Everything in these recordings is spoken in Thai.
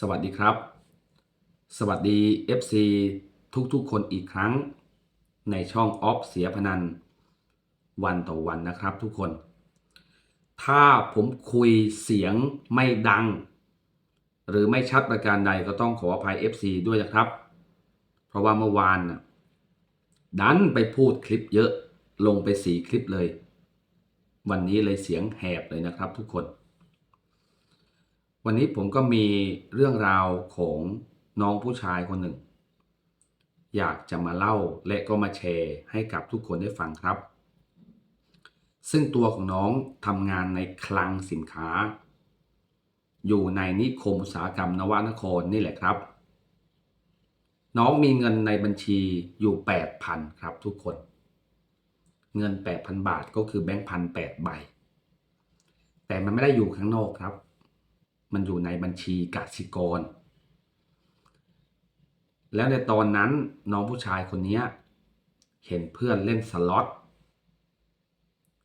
สวัสดีครับ สวัสดี FC ทุกๆ คนอีกครั้ง ในช่องออฟเสียพนัน วันต่อวันนะครับทุกคน ถ้าผมคุยเสียงไม่ดัง หรือไม่ชัดประการใดก็ต้องขออภัย FC ด้วยนะครับ เพราะว่าเมื่อวานน่ะดันไปพูดคลิปเยอะลงไปสีคลิปเลย วันนี้เลยเสียงแหบเลยนะครับทุกคน วันนี้ผมก็มีเรื่องราวของน้องผู้ชายคนหนึ่ง อยากจะมาเล่าและก็มาแชร์ให้กับทุกคนได้ฟังครับ ซึ่งตัวของน้องทำงานในคลังสินค้า อยู่ในนิคมอุตสาหกรรมนวนครนี่แหละครับ น้องมีเงินในบัญชีอยู่ 8,000 ครับทุกคน เงิน 8,000 บาทก็คือแบงค์พันแปดใบ แต่มันไม่ได้อยู่ข้างนอกครับ มันอยู่ในบัญชีกสิกร แล้วในตอนนั้นน้องผู้ชายคนนี้เห็นเพื่อนเล่นสล็อต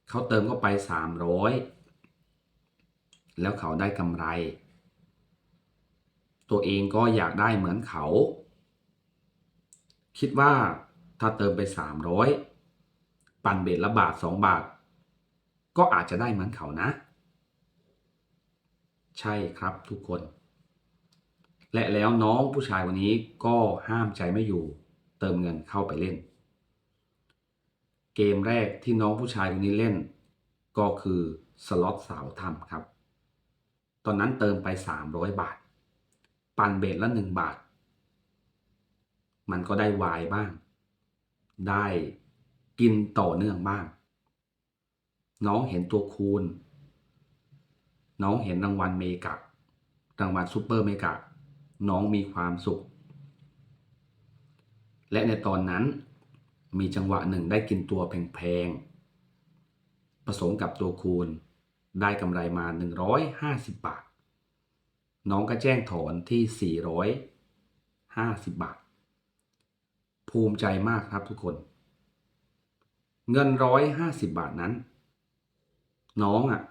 เขาเติมเข้าไป 300 แล้วเขาได้กำไร ตัวเองก็อยากได้เหมือนเขา คิดว่าถ้าเติมไป 300 ปั่นเบ็ดละบาท 2 บาท ก็อาจจะได้เหมือนเขานะ ใช่ครับทุกคน และแล้วน้องผู้ชายวันนี้ก็ห้ามใจไม่อยู่ เติมเงินเข้าไปเล่น เกมแรกที่น้องผู้ชายคนนี้เล่น ก็คือสล็อตสาวทำครับ ตอนนั้นเติมไป 300 บาท ปั่นเบ็ดละ 1 บาท มันก็ได้วายบ้าง ได้กินต่อเนื่องบ้าง น้องเห็นตัวคูณ น้องเห็นรางวัลเมกะรางวัลซูเปอร์เมกะน้องมีความสุข และในตอนนั้นมีจังหวะหนึ่งได้กินตัวแพงๆ ผสมกับตัวคูณ ได้กำไรมา 150 บาท น้องก็แจ้งถอนที่ 450 บาท ภูมิใจมากครับทุกคน เงิน 150 บาทนั้น น้องอะ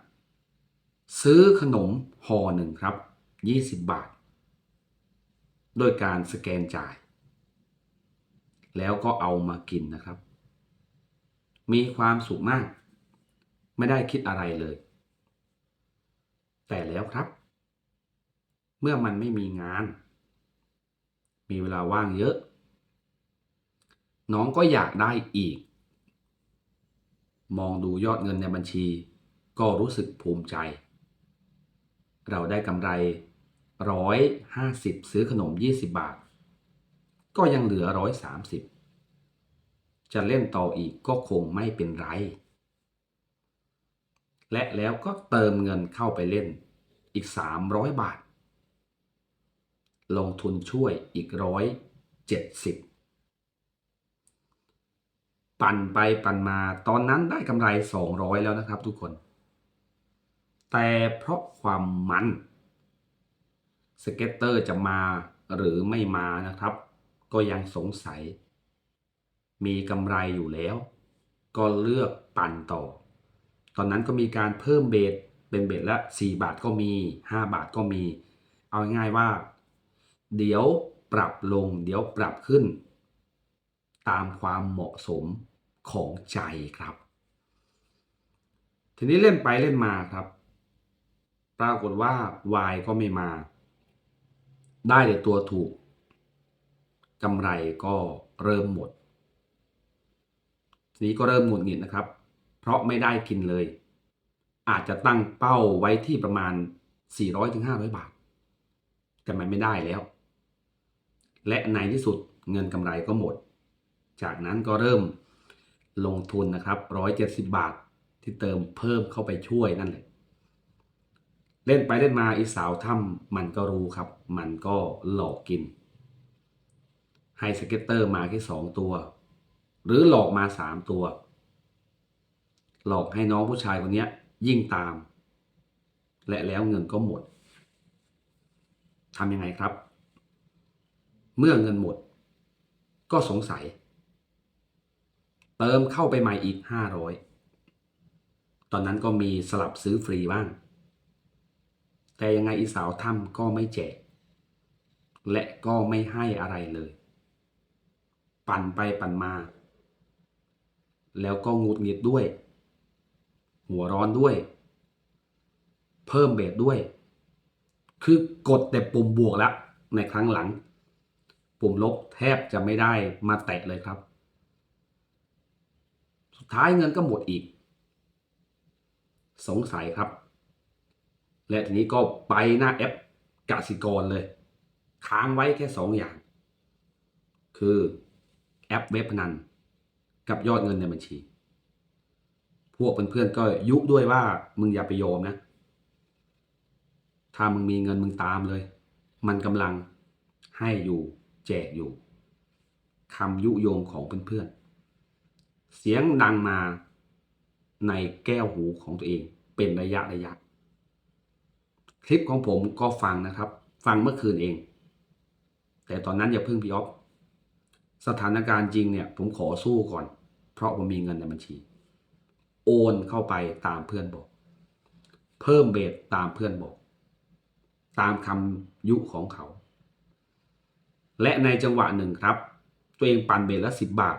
ซื้อขนมห่อหนึ่งครับ 20 บาท โดยการสแกนจ่าย แล้วก็เอามากินนะครับ มีความสุขมาก ไม่ได้คิดอะไรเลย แต่แล้วครับ เมื่อมันไม่มีงาน มีเวลาว่างเยอะ น้องก็อยากได้อีก มองดูยอดเงินในบัญชีก็รู้สึกภูมิใจ เราได้กำไรร้อยห้าสิบซื้อขนม 20 บาท ก็ยังเหลือร้อยสามสิบจะเล่นต่ออีกก็คงไม่เป็นไร และแล้วก็เติมเงินเข้าไปเล่นอีก 300 บาท ลงทุนช่วยอีกร้อยเจ็ดสิบปั่นไปปั่นมาตอนนั้นได้กำไร 200 แล้วนะครับทุกคน แต่เพราะความมันสเก็ตเตอร์จะมาหรือไม่มานะครับ ก็ยังสงสัย มีกำไรอยู่แล้ว ก็เลือกปั่นต่อ ตอนนั้นก็มีการเพิ่มเบสเป็นเบสละ 4 บาทก็มี 5 บาทก็มี เอาง่ายว่า เดี๋ยวปรับลง เดี๋ยวปรับขึ้น ตามความเหมาะสมของใจครับ ทีนี้เล่นไปเล่นมาครับ ปรากฏว่าวายก็ไม่มา ได้แต่ตัวถูกกำไรก็เริ่มหมดทีนี้ก็เริ่มหงุดหงิดนะครับ เพราะไม่ได้กินเลย อาจจะตั้งเป้าไว้ที่ประมาณ 400-500 บาท แต่มันไม่ได้แล้ว และในที่สุดเงินกำไรก็หมด จากนั้นก็เริ่มลงทุนนะครับ 170 บาทที่เติมเพิ่มเข้าไปช่วยนั่นแหละ เล่นไปเล่นมาอีสาวถ้ำมันก็รู้ครับ มันก็หลอกกิน ให้สเก็ตเตอร์มาแค่สองตัว หรือหลอกมาสามตัว หลอกให้น้องผู้ชายคนนี้ยิ่งตาม และแล้วเงินก็หมดทำยังไงครับ เมื่อเงินหมด ก็สงสัย เติมเข้าไปใหม่อีก500ตอนนั้นก็มีสลับซื้อฟรีบ้าง แต่ยังไงอีสาวถ้ำก็ไม่แจก และก็ไม่ให้อะไรเลย ปั่นไปปั่นมา แล้วก็งุดหงิดด้วย หัวร้อนด้วย เพิ่มเบสด้วย คือกดแต่ปุ่มบวกแล้วในครั้งหลัง ปุ่มลบแทบจะไม่ได้มาแตะเลยครับ สุดท้ายเงินก็หมดอีก สงสัยครับ และทีนี้ก็ไปหน้าแอปกสิกรเลย ค้างไว้แค่สองอย่าง คือแอปเว็บพนัน กับยอดเงินในบัญชี พวกเพื่อนๆก็ยุด้วยว่ามึงอย่าไปโยมนะ ถ้ามึงมีเงินมึงตามเลย มันกำลังให้อยู่แจกอยู่คำยุโยงของเพื่อนๆเสียงดังมาในแก้วหูของตัวเองเป็นระยะระยะ คลิปของผมก็ฟังนะครับ ฟังเมื่อคืนเอง แต่ตอนนั้นอย่าเพิ่งพี่ออฟสถานการณ์จริงเนี่ย ผมขอสู้ก่อน เพราะผมมีเงินในบัญชี โอนเข้าไปตามเพื่อนบอก เพิ่มเบสตามเพื่อนบอก ตามคำยุของเขา และในจังหวะหนึ่งครับ ตัวเองปั่นเบสละสิบบาท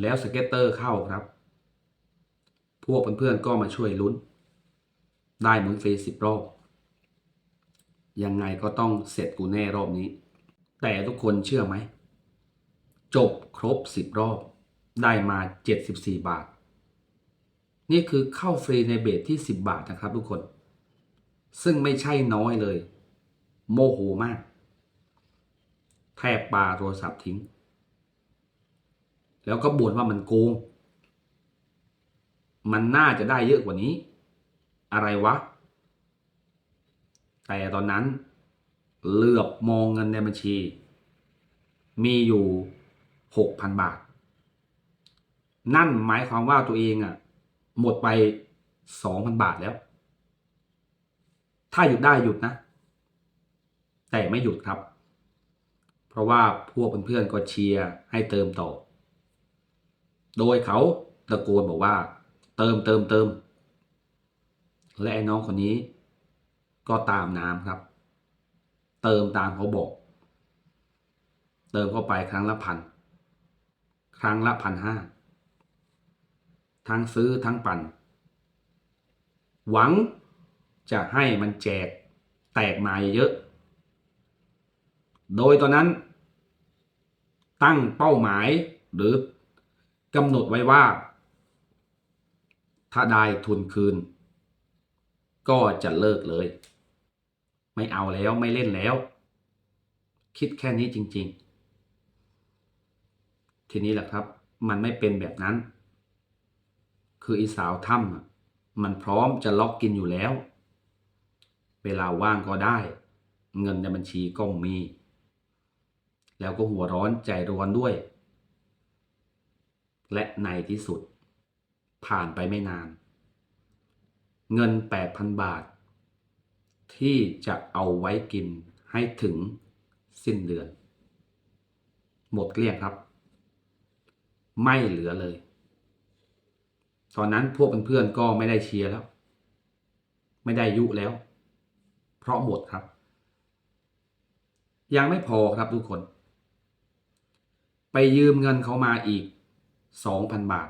แล้วสเก็ตเตอร์เข้าครับ พวกเพื่อนๆก็มาช่วยลุ้น ได้หมุนฟรีสิบรอบยังไงก็ต้องเสร็จกูแน่รอบนี้ แต่ทุกคนเชื่อไหม จบครบสิบรอบ ได้มา74บาท นี่คือเข้าฟรีในเบสที่10บาทนะครับทุกคน ซึ่งไม่ใช่น้อยเลย โมโหมาก แทบปาโทรศัพท์ทิ้ง แล้วก็บ่นว่ามันโกง มันน่าจะได้เยอะกว่านี้ อะไรวะ แต่ตอนนั้น เหลือบมองเงินในบัญชี มีอยู่6,000บาท นั่นหมายความว่าตัวเองอะ หมดไป2,000บาทแล้ว ถ้าหยุดได้หยุดนะ แต่ไม่หยุดครับ เพราะว่าพวกเพื่อนๆก็เชียร์ให้เติมต่อ โดยเขาตะโกนบอกว่า เติมเติมเติม และไอ้น้องคนนี้ ก็ตามน้ำครับ เติมตามเขาบอก เติมเข้าไปครั้งละพันครั้งละพันห้าทั้งซื้อทั้งปั่น หวังจะให้มันแจกแตกมาเยอะ โดยตอนนั้น ตั้งเป้าหมายหรือกำหนดไว้ว่า ถ้าได้ทุนคืน ก็จะเลิกเลย ไม่เอาแล้วไม่เล่นแล้ว คิดแค่นี้จริง ๆ ทีนี้แหละครับ มันไม่เป็นแบบนั้น คืออีสาวถ้ำมันพร้อมจะล็อกกินอยู่แล้ว เวลาว่างก็ได้ เงินในบัญชีก็มี แล้วก็หัวร้อนใจร้อนด้วย และในที่สุด ผ่านไปไม่นาน เงิน 8,000 บาท ที่จะเอาไว้กินให้ถึงสิ้นเดือน หมดเกลี้ยงครับ ไม่เหลือเลย ตอนนั้นพวกเพื่อนๆก็ไม่ได้เชียร์แล้ว ไม่ได้ยุแล้ว เพราะหมดครับ ยังไม่พอครับทุกคน ไปยืมเงินเขามาอีก 2,000 บาท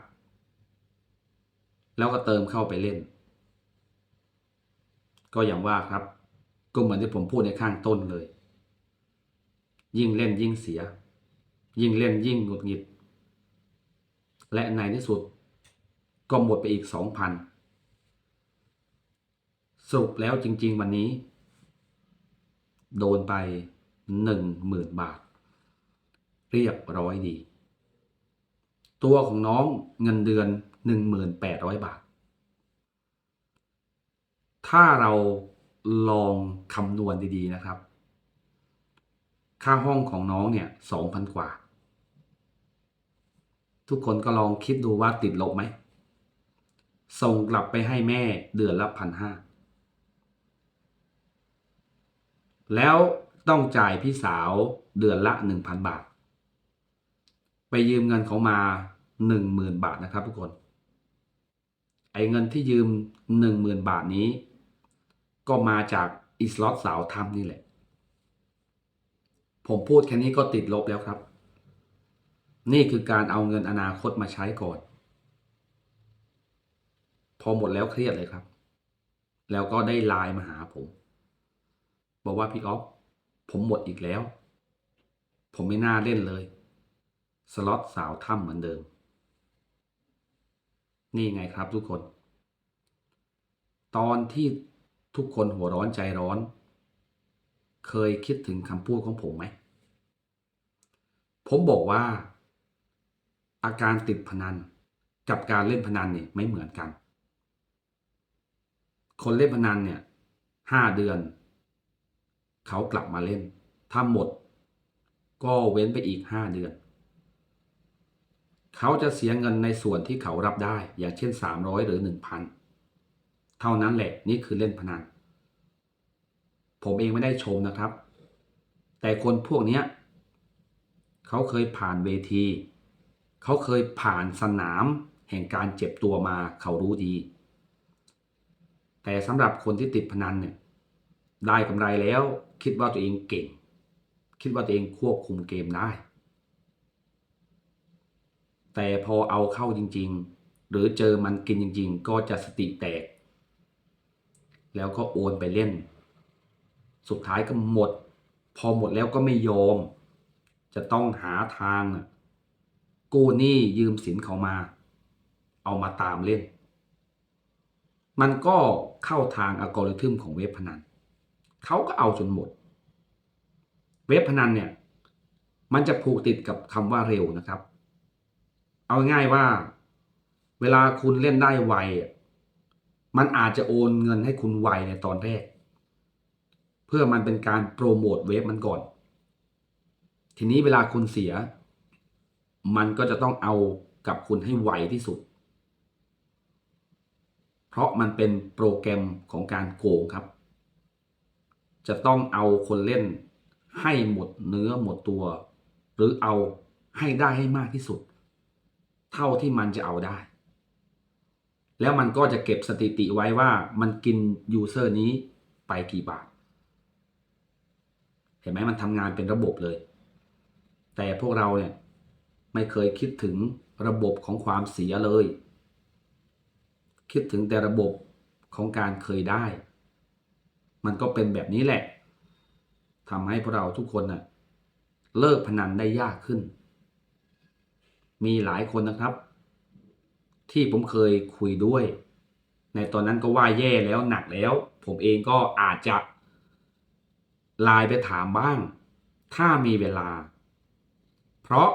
แล้วก็เติมเข้าไปเล่น ก็อย่างว่าครับ ก็เหมือนที่ผมพูดในข้างต้นเลย ยิ่งเล่นยิ่งเสีย ยิ่งเล่นยิ่งหงุดหงิด และในที่สุด ก็หมดไปอีกสองพันสรุปแล้วจริง ๆ วันนี้ โดนไปหนึ่งหมื่นบาท เรียบร้อยดี ตัวของน้องเงินเดือนหนึ่งหมื่นแปดร้อยบาท ถ้าเราลองคำนวณดีๆนะครับ ค่าห้องของน้องเนี่ยสองพันกว่า ทุกคนก็ลองคิดดูว่าติดลบไหม ส่งกลับไปให้แม่เดือนละพันห้าแล้วต้องจ่ายพี่สาวเดือนละหนึ่งพันบาท ไปยืมเงินเขามาหนึ่งหมื่นบาทนะครับทุกคน ไอ้เงินที่ยืมหนึ่งหมื่นบาทนี้ ก็มาจากอิสลอตสาวทำนี่แหละ ผมพูดแค่นี้ก็ติดลบแล้วครับ นี่คือการเอาเงินอนาคตมาใช้ก่อน พอหมดแล้วเครียดเลยครับ แล้วก็ได้ไลน์มาหาผม บอกว่าพี่ออฟผมหมดอีกแล้ว ผมไม่น่าเล่นเลย สล็อตสาวถ้ำเหมือนเดิม นี่ไงครับทุกคน ตอนที่ ทุกคนหัวร้อนใจร้อน เคยคิดถึงคำพูดของผมไหม ผมบอกว่า อาการติดพนันกับการเล่นพนันเนี่ยไม่เหมือนกัน คนเล่นพนันเนี่ยห้าเดือน เขากลับมาเล่น ถ้าหมด ก็เว้นไปอีกห้าเดือน เขาจะเสียเงินในส่วนที่เขารับได้ อย่างเช่นสามร้อยหรือหนึ่งพัน เท่านั้นแหละนี่คือเล่นพนัน ผมเองไม่ได้ชมนะครับ แต่คนพวกนี้เขาเคยผ่านเวที เขาเคยผ่านสนามแห่งการเจ็บตัวมาเขารู้ดี แต่สำหรับคนที่ติดพนันเนี่ยได้กำไรแล้ว คิดว่าตัวเองเก่ง คิดว่าตัวเองควบคุมเกมได้ แต่พอเอาเข้าจริง ๆ หรือเจอมันกินจริง ๆ ก็จะสติแตก แล้วก็โอนไปเล่น สุดท้ายก็หมด พอหมดแล้วก็ไม่ยอม จะต้องหาทางกู้หนี้ยืมสินเขามา เอามาตามเล่น มันก็เข้าทางอัลกอริทึมของเว็บพนันเขาก็เอาจนหมด เว็บพนันเนี่ย มันจะผูกติดกับคำว่าเร็วนะครับ เอาง่ายว่า เวลาคุณเล่นได้ไวอะ มันอาจจะโอนเงินให้คุณไวในตอนแรก เพื่อมันเป็นการโปรโมทเว็บมันก่อน ทีนี้เวลาคุณเสีย มันก็จะต้องเอากับคุณให้ไวที่สุด เพราะมันเป็นโปรแกรมของการโกงครับ จะต้องเอาคนเล่นให้หมดเนื้อหมดตัว หรือเอาให้ได้ให้มากที่สุด เท่าที่มันจะเอาได้ แล้วมันก็จะเก็บสถิติไว้ว่ามันกินยูเซอร์นี้ไปกี่บาท เห็นไหมมันทำงานเป็นระบบเลย แต่พวกเราเนี่ยไม่เคยคิดถึงระบบของความเสียเลย คิดถึงแต่ระบบของการเคยได้ มันก็เป็นแบบนี้แหละทำให้พวกเราทุกคนน่ะเลิกพนันได้ยากขึ้น มีหลายคนนะครับ ที่ผมเคยคุยด้วย ในตอนนั้นก็ว่าแย่แล้วหนักแล้ว ผมเองก็อาจจะไลน์ไปถามบ้าง ถ้ามีเวลา เพราะ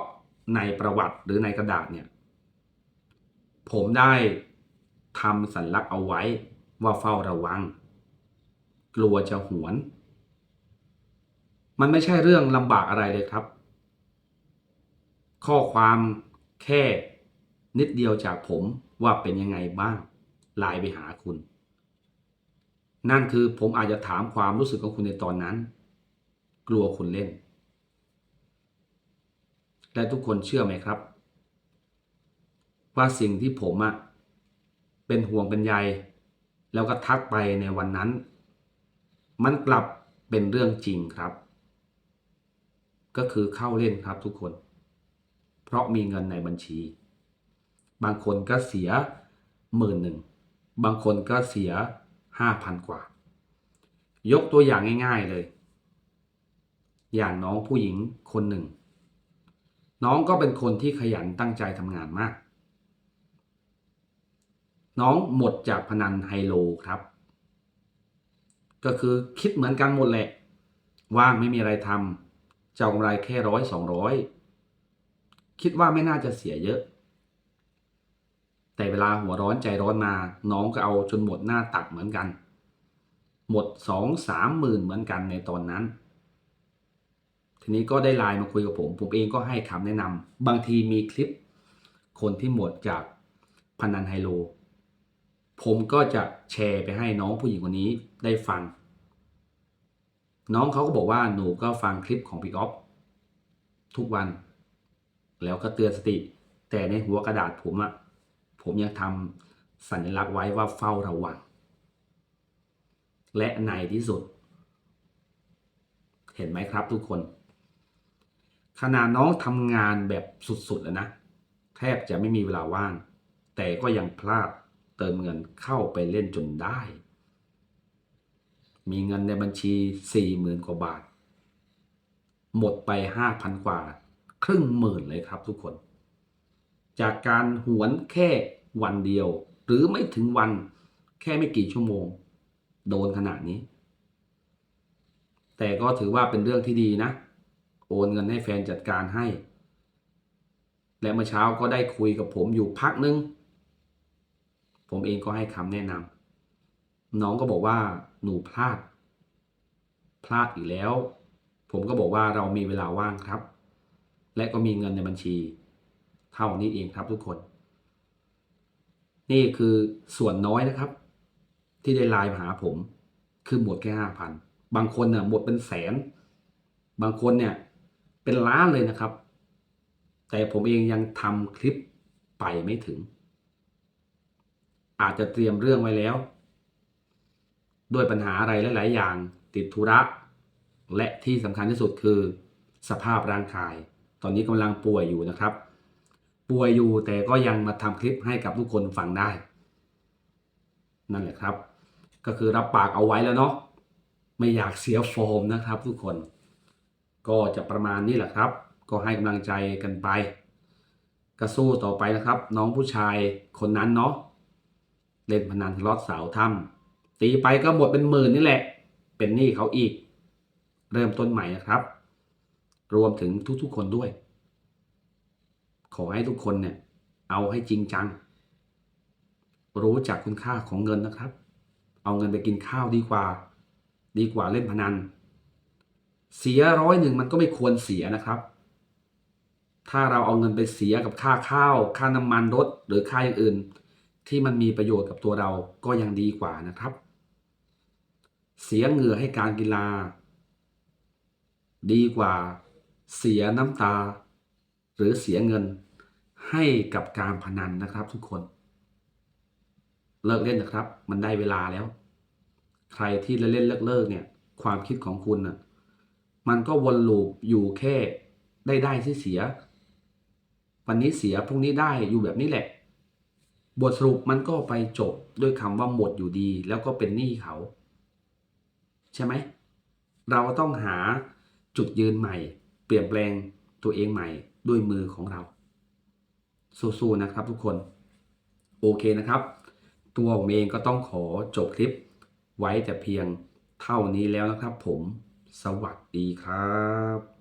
ในประวัติหรือในกระดาษเนี่ย ผมได้ทำสัญลักษณ์เอาไว้ว่าเฝ้าระวัง กลัวจะหวน มันไม่ใช่เรื่องลำบากอะไรเลยครับ ข้อความแค่ นิดเดียวจากผมว่าเป็นยังไงบ้างไลน์ไปหาคุณ นั่นคือผมอาจจะถามความรู้สึกของคุณในตอนนั้น กลัวคุณเล่น และทุกคนเชื่อไหมครับ ว่าสิ่งที่ผมอะเป็นห่วงเป็นใยแล้วก็ทักไปในวันนั้น มันกลับเป็นเรื่องจริงครับ ก็คือเข้าเล่นครับทุกคน เพราะมีเงินในบัญชี บางคนก็เสียหมื่นหนึ่งบางคนก็เสียห้าพันกว่า ยกตัวอย่างง่าย ๆเลย อย่างน้องผู้หญิงคนหนึ่ง น้องก็เป็นคนที่ขยันตั้งใจทำงานมาก น้องหมดจากพนันไฮโลครับ ก็คือคิดเหมือนกันหมดแหละ ว่างไม่มีอะไรทำจะเอากำไรแค่ร้อยสองร้อยคิดว่าไม่น่าจะเสียเยอะ แต่เวลาหัวร้อนใจร้อนมาน้องก็เอาจนหมดหน้าตักเหมือนกัน หมดสองสามหมื่นเหมือนกันในตอนนั้น ทีนี้ก็ได้ไลน์มาคุยกับผม ผมเองก็ให้คำแนะนำบางทีมีคลิป คนที่หมดจากพนันไฮโล ผมก็จะแชร์ไปให้น้องผู้หญิงคนนี้ได้ฟัง น้องเขาก็บอกว่าหนูก็ฟังคลิปของพี่ก๊อฟทุกวัน แล้วก็เตือนสติ แต่ในหัวกระดาษผมอะ ผมยังทำสัญลักษณ์ไว้ว่าเฝ้าระวัง และในที่สุด เห็นไหมครับทุกคนขนาดน้องทำงานแบบสุดๆแล้วนะ แทบจะไม่มีเวลาว่าง แต่ก็ยังพลาดเติมเงินเข้าไปเล่นจนได้ มีเงินในบัญชีสี่หมื่นกว่าบาท หมดไปห้าพันกว่า ครึ่งหมื่นเลยครับทุกคน จากการหวนแค่วันเดียว หรือไม่ถึงวันแค่ไม่กี่ชั่วโมง โดนขนาดนี้ แต่ก็ถือว่าเป็นเรื่องที่ดีนะ โอนเงินให้แฟนจัดการให้ และเมื่อเช้าก็ได้คุยกับผมอยู่พักนึง ผมเองก็ให้คำแนะนำน้องก็บอกว่าหนูพลาด พลาดอีกแล้ว ผมก็บอกว่าเรามีเวลาว่างครับ และก็มีเงินในบัญชี เท่านี้เองครับทุกคน นี่คือส่วนน้อยนะครับ ที่ได้ไลน์มาหาผม คือหมดแค่ห้าพันบางคนเนี่ยหมดเป็นแสน บางคนเนี่ยเป็นล้านเลยนะครับ แต่ผมเองยังทำคลิปไปไม่ถึง อาจจะเตรียมเรื่องไว้แล้ว ด้วยปัญหาอะไรหลาย ๆ อย่างติดธุระและที่สำคัญที่สุดคือ สภาพร่างกาย ตอนนี้กำลังป่วยอยู่นะครับ ป่วยอยู่แต่ก็ยังมาทำคลิปให้กับทุกคนฟังได้ นั่นแหละครับ ก็คือรับปากเอาไว้แล้วเนาะไม่อยากเสียโฟมนะครับ ทุกคน ก็จะประมาณนี้แหละครับ ก็ให้กำลังใจกันไปก็สู้ต่อไปนะครับ น้องผู้ชายคนนั้นเนาะเล่นพนันทะเลาะสาวถ้ำตีไปก็หมดเป็นหมื่นนี่แหละ เป็นหนี้เขาอีก เริ่มต้นใหม่นะครับ รวมถึงทุกๆคนด้วย ขอให้ทุกคนเนี่ยเอาให้จริงจัง รู้จักคุณค่าของเงินนะครับ เอาเงินไปกินข้าวดีกว่า ดีกว่าเล่นพนัน เสียร้อยหนึ่งมันก็ไม่ควรเสียนะครับ ถ้าเราเอาเงินไปเสียกับค่าข้าว ค่าน้ำมันรถหรือค่าอย่างอื่น ที่มันมีประโยชน์กับตัวเราก็ยังดีกว่านะครับ เสียเหงื่อให้การกีฬา ดีกว่าเสียน้ำตา หรือเสียเงิน ให้กับการพนันนะครับทุกคน เลิกเล่นนะครับ มันได้เวลาแล้ว ใครที่เล่นเลิกเลิกเนี่ย ความคิดของคุณน่ะมันก็วนลูปอยู่แค่ได้ได้ที่เสีย วันนี้เสียพรุ่งนี้ได้อยู่แบบนี้แหละ บทสรุปมันก็ไปจบด้วยคำว่าหมดอยู่ดี แล้วก็เป็นหนี้เขา ใช่ไหม เราต้องหาจุดยืนใหม่ เปลี่ยนแปลงตัวเองใหม่ด้วยมือของเรา สู้ๆนะครับทุกคน โอเคนะครับ ตัวผมเองก็ต้องขอจบคลิปไว้แต่เพียงเท่านี้แล้วนะครับผม สวัสดีครับ